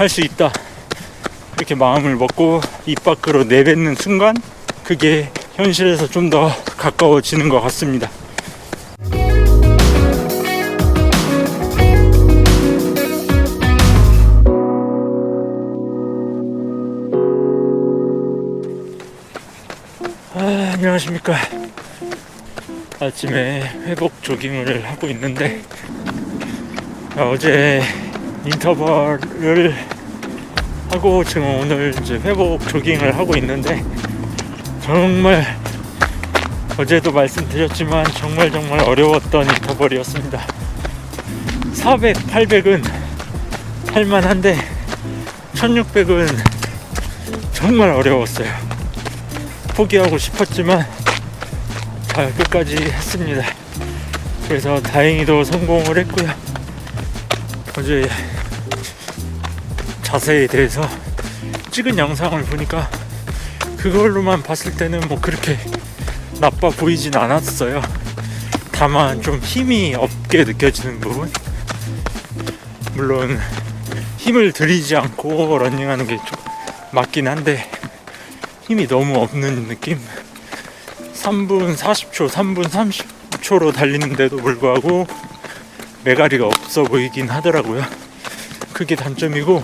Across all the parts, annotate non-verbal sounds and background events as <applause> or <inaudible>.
할 수 있다. 이렇게 마음을 먹고 입 밖으로 내뱉는 순간 그게 현실에서 좀 더 가까워지는 것 같습니다. 아, 안녕하십니까. 아침에 회복 조깅을 하고 있는데 아, 어제 인터벌을 하고 지금 오늘 이제 회복 조깅을 하고 있는데 정말 어제도 말씀드렸지만 정말 정말 어려웠던 인터벌이었습니다. 400, 800은 할만한데 1600은 정말 어려웠어요. 포기하고 싶었지만 잘 끝까지 했습니다. 그래서 다행히도 성공을 했고요. 어제 자세에 대해서 찍은 영상을 보니까 그걸로만 봤을 때는 뭐 그렇게 나빠 보이진 않았어요. 다만 좀 힘이 없게 느껴지는 부분. 물론 힘을 들이지 않고 러닝하는 게 좀 맞긴 한데 힘이 너무 없는 느낌. 3분 40초, 3분 30초로 달리는데도 불구하고 메가리가 없어 보이긴 하더라고요. 그게 단점이고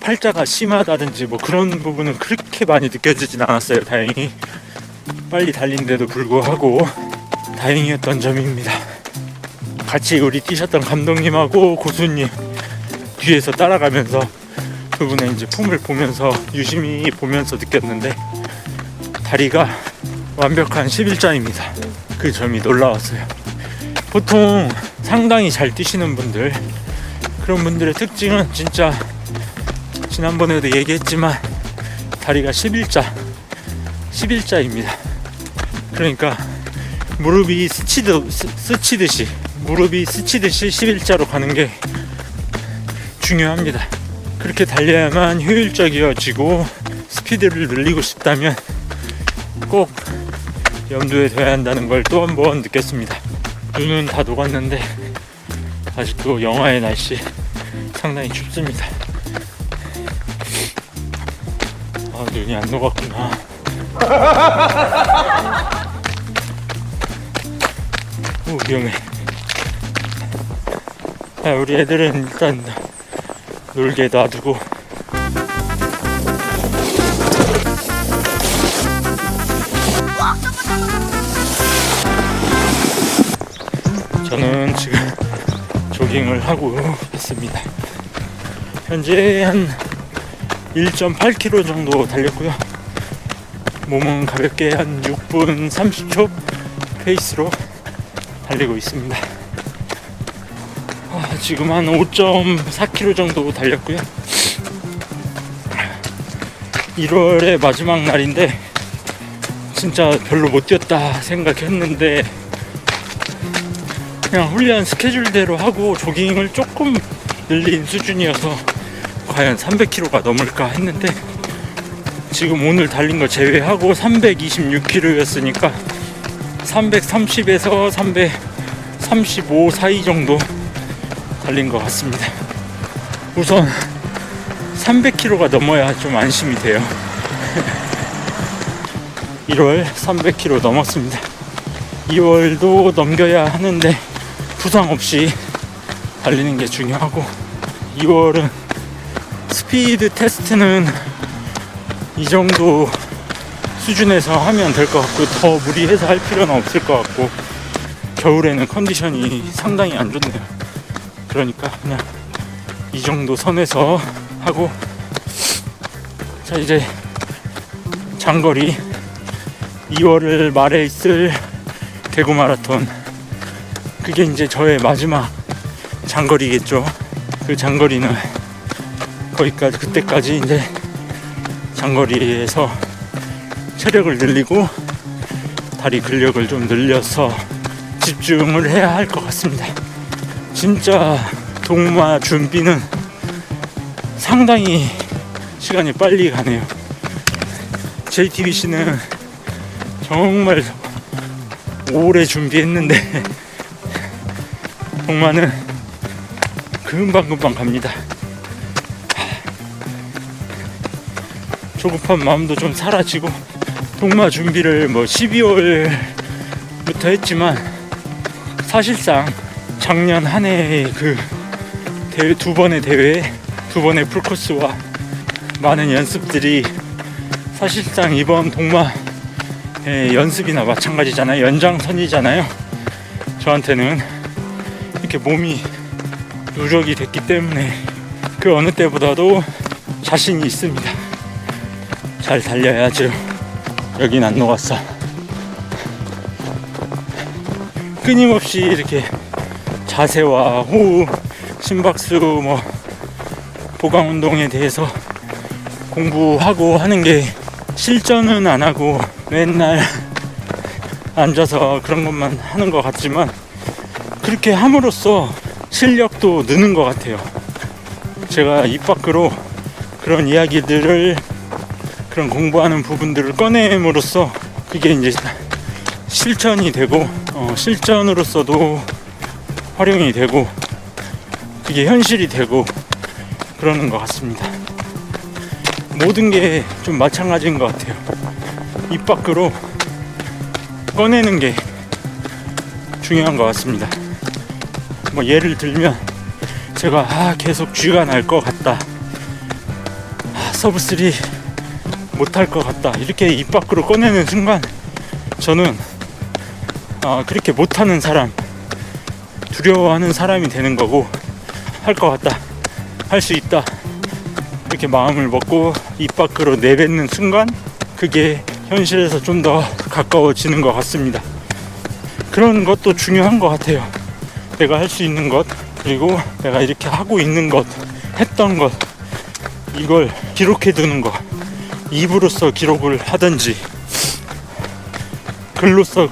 팔자가 심하다든지 뭐 그런 부분은 그렇게 많이 느껴지진 않았어요. 다행히 빨리 달린데도 불구하고 다행이었던 점입니다. 같이 우리 뛰셨던 감독님하고 고수님 뒤에서 따라가면서 그분의 이제 폼을 보면서 유심히 보면서 느꼈는데 다리가 완벽한 11자입니다. 그 점이 놀라웠어요. 보통 상당히 잘 뛰시는 분들 그런 분들의 특징은 진짜 지난번에도 얘기했지만 다리가 11자 11자입니다. 그러니까 무릎이 스치듯, 스- 스치듯이 무릎이 스치듯이 11자로 가는 게 중요합니다. 그렇게 달려야만 효율적이어지고 스피드를 늘리고 싶다면 꼭 염두에 둬야 한다는 걸 또 한 번 느꼈습니다. 눈은 다 녹았는데 아직도 영하의 날씨 상당히 춥습니다. 아 눈이 안 녹았구나. <laughs> 오 위험해. 아, 우리 애들은 일단 놀게 놔두고 저는 지금 조깅을 하고 있습니다. 현재 한 1.8km 정도 달렸고요. 몸은 가볍게 한 6분 30초 페이스로 달리고 있습니다. 아, 지금 한 5.4km 정도 달렸고요. 1월의 마지막 날인데 진짜 별로 못 뛰었다 생각했는데 그냥 훈련 스케줄대로 하고 조깅을 조금 늘린 수준이어서 과연 300km가 넘을까 했는데 지금 오늘 달린 거 제외하고 326km였으니까 330에서 335 사이 정도 달린 것 같습니다. 우선 300km가 넘어야 좀 안심이 돼요. <laughs> 1월 300km 넘었습니다. 2월도 넘겨야 하는데 부상 없이 달리는 게 중요하고 2월은 스피드 테스트는 이 정도 수준에서 하면 될 것 같고 더 무리해서 할 필요는 없을 것 같고 겨울에는 컨디션이 상당히 안 좋네요. 그러니까 그냥 이 정도 선에서 하고 자 이제 장거리 2월 말에 있을 대구 마라톤 그게 이제 저의 마지막 장거리겠죠. 그 장거리는 거기까지 그때까지 이제 장거리에서 체력을 늘리고 다리 근력을 좀 늘려서 집중을 해야 할 것 같습니다. 진짜 동마 준비는 상당히 시간이 빨리 가네요. JTBC는 정말 오래 준비했는데 동마는 금방금방 갑니다. 조급한 마음도 좀 사라지고 동마 준비를 뭐 12월부터 했지만 사실상 작년 한 해의 그 대회 두 번의 대회 두 번의 풀코스와 많은 연습들이 사실상 이번 동마 의 연습이나 마찬가지잖아요 연장선이잖아요 저한테는 이렇게 몸이 누적이 됐기 때문에 그 어느 때보다도 자신이 있습니다. 잘 달려야죠. 여긴 안 녹았어. 끊임없이 이렇게 자세와 호흡 심박수 뭐 보강 운동에 대해서 공부하고 하는 게 실전은 안 하고 맨날 <laughs> 앉아서 그런 것만 하는 것 같지만 그렇게 함으로써 실력도 느는 것 같아요. 제가 입 밖으로 그런 이야기들을 그런 공부하는 부분들을 꺼냄으로써 그게 이제 실천이 되고 어, 실전으로서도 활용이 되고 그게 현실이 되고 그러는 것 같습니다. 모든 게 좀 마찬가지인 것 같아요. 입 밖으로 꺼내는 게 중요한 것 같습니다. 뭐 예를 들면 제가 아 계속 쥐가 날 것 같다. 아, 서브 3 못할 것 같다. 이렇게 입 밖으로 꺼내는 순간 저는 아, 그렇게 못하는 사람, 두려워하는 사람이 되는 거고 할 것 같다. 할 수 있다. 이렇게 마음을 먹고 입 밖으로 내뱉는 순간 그게 현실에서 좀 더 가까워지는 것 같습니다. 그런 것도 중요한 것 같아요. 내가 할 수 있는 것, 그리고 내가 이렇게 하고 있는 것, 했던 것, 이걸 기록해 두는 것. 입으로써 기록을 하든지, 글로써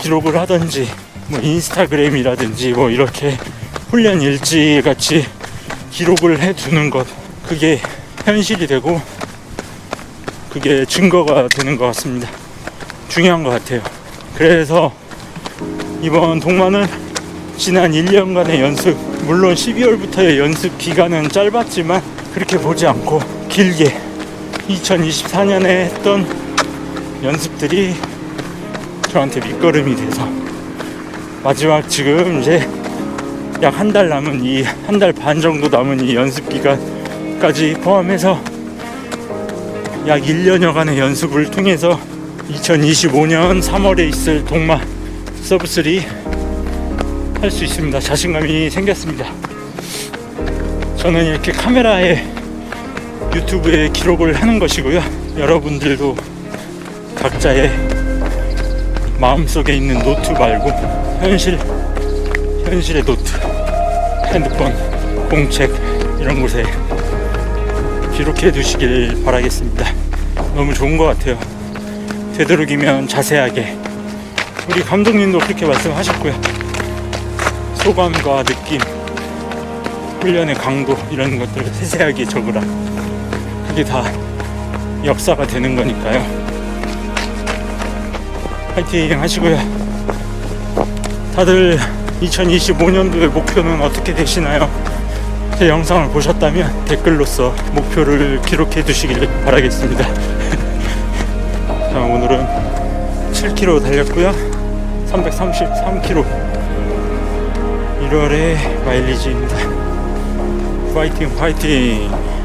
기록을 하든지, 뭐 인스타그램이라든지, 뭐 이렇게 훈련 일지 같이 기록을 해 두는 것. 그게 현실이 되고, 그게 증거가 되는 것 같습니다. 중요한 것 같아요. 그래서 이번 동마는 지난 1년간의 연습, 물론 12월부터의 연습 기간은 짧았지만 그렇게 보지 않고 길게 2024년에 했던 연습들이 저한테 밑거름이 돼서 마지막 지금 이제 약 한 달 남은 이 한 달 반 정도 남은 이 연습 기간까지 포함해서 약 1년여간의 연습을 통해서 2025년 3월에 있을 동마 서브3 할 수 있습니다. 자신감이 생겼습니다. 저는 이렇게 카메라에 유튜브에 기록을 하는 것이고요. 여러분들도 각자의 마음속에 있는 노트 말고 현실, 현실의 노트, 핸드폰, 공책 이런 곳에 기록해 두시길 바라겠습니다. 너무 좋은 것 같아요. 되도록이면 자세하게 우리 감독님도 그렇게 말씀하셨고요. 소감과 느낌, 훈련의 강도 이런 것들을 세세하게 적으라. 그게 다 역사가 되는 거니까요. 파이팅 하시고요. 다들 2025년도의 목표는 어떻게 되시나요? 제 영상을 보셨다면 댓글로서 목표를 기록해 두시길 바라겠습니다. <laughs> 자, 오늘은 7km 달렸고요. 333km. 1월의 마일리지입니다. 파이팅, 파이팅.